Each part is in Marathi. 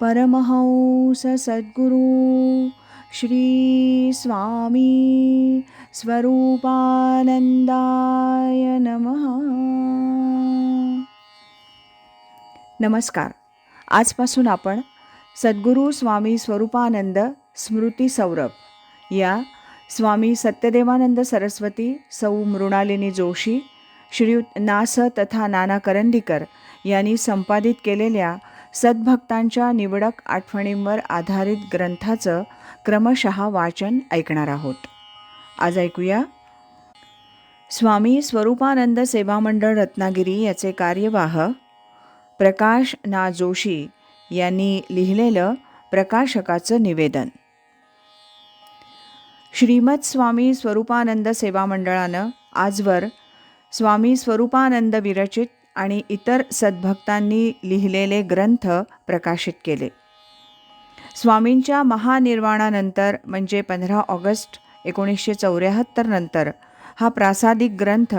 परमहंस सद्गुरु श्री स्वामी स्वरूपानंदाय नमः। नमस्कार. आजपासून आपण सद्गुरू स्वामी स्वरूपानंद स्मृती सौरभ या स्वामी सत्यदेवानंद सरस्वती सौ मृणालिनी जोशी श्रीयुत नास तथा नाना करंदीकर यांनी संपादित केलेल्या सद्भक्तांच्या निवडक आठवणींवर आधारित ग्रंथाचं क्रमशः वाचन ऐकणार आहोत. आज ऐकूया. स्वामी स्वरूपानंद सेवा मंडळ रत्नागिरी याचे कार्यवाह प्रकाश ना जोशी यांनी लिहिलेलं प्रकाशकाचं निवेदन. श्रीमद स्वामी स्वरूपानंद सेवा मंडळानं आजवर स्वामी स्वरूपानंद विरचित आणि इतर सद्भक्तांनी लिहिलेले ग्रंथ प्रकाशित केले. स्वामींच्या महानिर्वाणानंतर म्हणजे पंधरा ऑगस्ट एकोणीसशे चौऱ्याहत्तर नंतर हा प्रासादिक ग्रंथ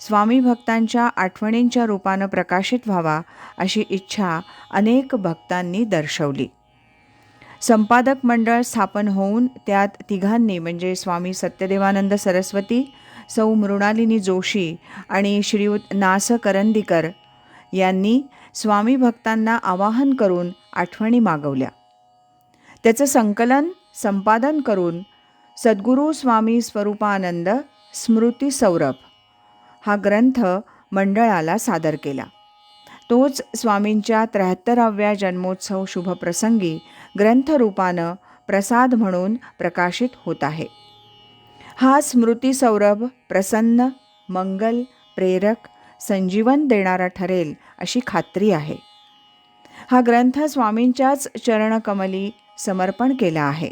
स्वामी भक्तांच्या आठवणींच्या रूपानं प्रकाशित व्हावा अशी इच्छा अनेक भक्तांनी दर्शवली. संपादक मंडळ स्थापन होऊन त्यात तिघांनी म्हणजे स्वामी सत्यदेवानंद सरस्वती सौ मृणालिनी जोशी आणि श्रीयुत नास करंदीकर यांनी स्वामी भक्तांना आवाहन करून आठवणी मागवल्या. त्याचं संकलन संपादन करून सद्गुरू स्वामी स्वरूपानंद स्मृती सौरभ हा ग्रंथ मंडळाला सादर केला. तोच स्वामींच्या त्र्याहत्तराव्या जन्मोत्सव शुभप्रसंगी ग्रंथरूपानं प्रसाद म्हणून प्रकाशित होत आहे. हा स्मृती सौरभ प्रसन्न मंगल प्रेरक संजीवन देणारा ठरेल अशी खात्री आहे. हा ग्रंथ स्वामींच्याच चरणकमली समर्पण केला आहे.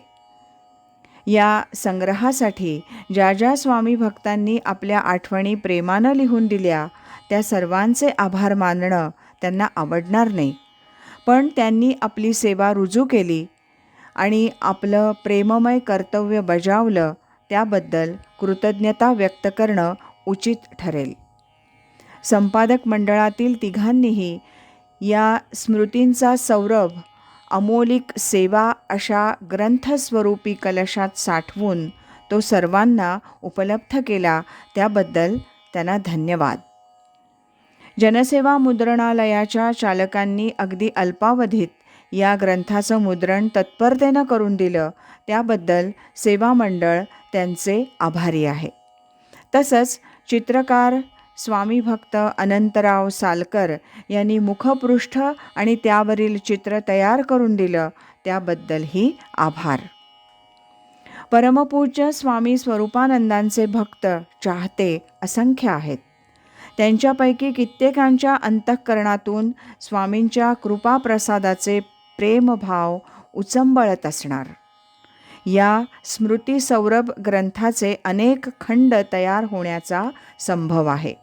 या संग्रहासाठी ज्या ज्या स्वामी भक्तांनी आपल्या आठवणी प्रेमानं लिहून दिल्या त्या सर्वांचे आभार मानणं त्यांना आवडणार नाही. पण त्यांनी आपली सेवा रुजू केली आणि आपलं प्रेममय कर्तव्य बजावलं त्याबद्दल कृतज्ञता व्यक्त करणं उचित ठरेल. संपादक मंडळातील तिघांनीही या स्मृतींचा सौरभ अमोलिक सेवा अशा ग्रंथस्वरूपी कलशात साठवून तो सर्वांना उपलब्ध केला त्याबद्दल त्यांना धन्यवाद. जनसेवा मुद्रणालयाच्या चालकांनी अगदी अल्पावधीत या ग्रंथाचं मुद्रण तत्परतेनं करून दिलं. त्याबद्दल सेवा मंडळ त्यांचे आभारी आहे. तसंच चित्रकार स्वामी भक्त अनंतराव सालकर यांनी मुखपृष्ठ आणि त्यावरील चित्र तयार करून दिलं. त्याबद्दलही आभार. परमपूज्य स्वामी स्वरूपानंदांचे भक्त चाहते असंख्य आहेत. त्यांच्यापैकी कित्येकांच्या अंतःकरणातून स्वामींच्या कृपाप्रसादाचे प्रेमभाव उचंबळत असणार. या स्मृती सौरभ ग्रंथाचे अनेक खंड तयार होण्याचा संभव आहे.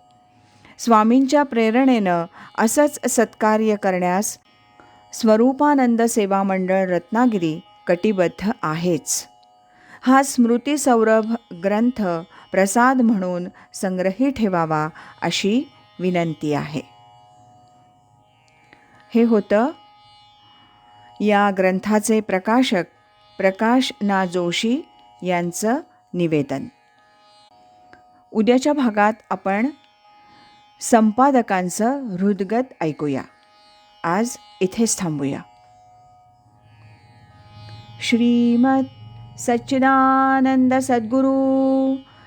स्वामींच्या प्रेरणेनं असंच सत्कार्य करण्यास स्वरूपानंद सेवा मंडळ रत्नागिरी कटिबद्ध आहेच. हा स्मृती सौरभ ग्रंथ प्रसाद म्हणून संग्रही ठेवावा अशी विनंती आहे. हे होतं या ग्रंथाचे प्रकाशक प्रकाश ना जोशी यांचं निवेदन. उद्याच्या भागात आपण संपादकांचं हृदगत ऐकूया. आज इथेच थांबूया. श्रीमद सच्चिदानंद सद्गुरू